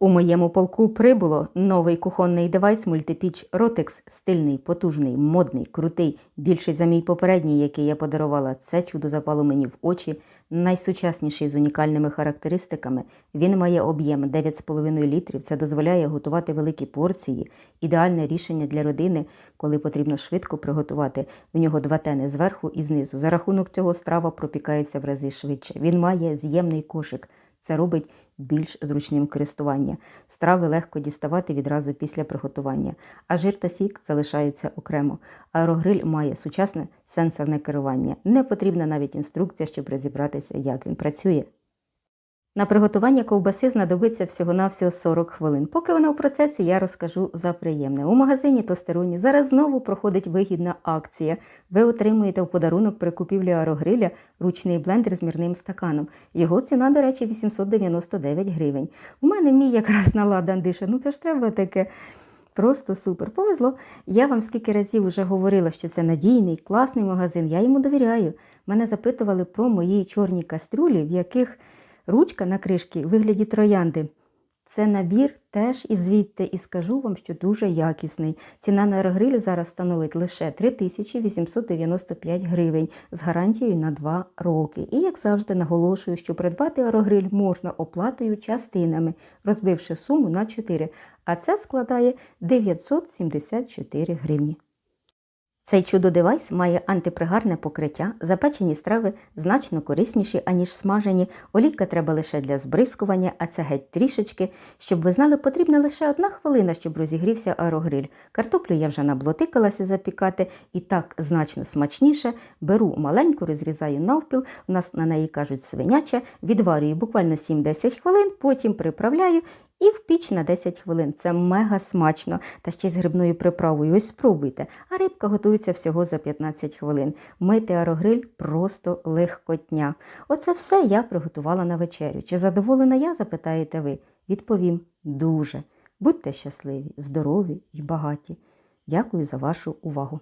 У моєму полку прибуло новий кухонний девайс мультипіч Rotex, стильний, потужний, модний, крутий, більший за мій попередній, який я подарувала. Це чудо запало мені в очі. Найсучасніший з унікальними характеристиками. Він має об'єм 9,5 літрів. Це дозволяє готувати великі порції. Ідеальне рішення для родини, коли потрібно швидко приготувати. В нього два тени зверху і знизу. За рахунок цього страва пропікається в рази швидше. Він має з'ємний кошик. Це робить більш зручним користування. Страви легко діставати відразу після приготування, а жир та сік залишаються окремо. Аерогриль має сучасне сенсорне керування. Не потрібна навіть інструкція, щоб розібратися, як він працює. На приготування ковбаси знадобиться всього-навсього 40 хвилин. Поки вона в процесі, я розкажу за приємне. У магазині Тостеруні зараз знову проходить вигідна акція. Ви отримуєте в подарунок при купівлі аерогриля ручний блендер з мірним стаканом. Його ціна, до речі, 899 гривень. У мене мій якраз наладан дише. Ну це ж треба таке. Просто супер. Повезло. Я вам скільки разів вже говорила, що це надійний, класний магазин. Я йому довіряю. Мене запитували про мої чорні кастрюлі, в яких ручка на кришці в вигляді троянди. Це набір теж і звідти, і скажу вам, що дуже якісний. Ціна на аерогриль зараз становить лише 3895 гривень з гарантією на 2 роки. І, як завжди, наголошую, що придбати аерогриль можна оплатою частинами, розбивши суму на 4, а це складає 974 гривні. Цей чудо-девайс має антипригарне покриття, запечені страви значно корисніші, аніж смажені. Олійка треба лише для збризкування, а це геть трішечки. Щоб ви знали, потрібна лише одна хвилина, щоб розігрівся аерогриль. Картоплю я вже наблотикалася запікати і так значно смачніше. Беру маленьку, розрізаю навпіл, у нас на неї кажуть свиняча, відварюю буквально 7-10 хвилин, потім приправляю і в піч на 10 хвилин. Це мега смачно. Та ще з грибною приправою. Ось спробуйте. А рибка готується всього за 15 хвилин. Мити аерогриль просто легкотня. Оце все я приготувала на вечерю. Чи задоволена я, запитаєте ви? Відповім дуже. Будьте щасливі, здорові і багаті. Дякую за вашу увагу.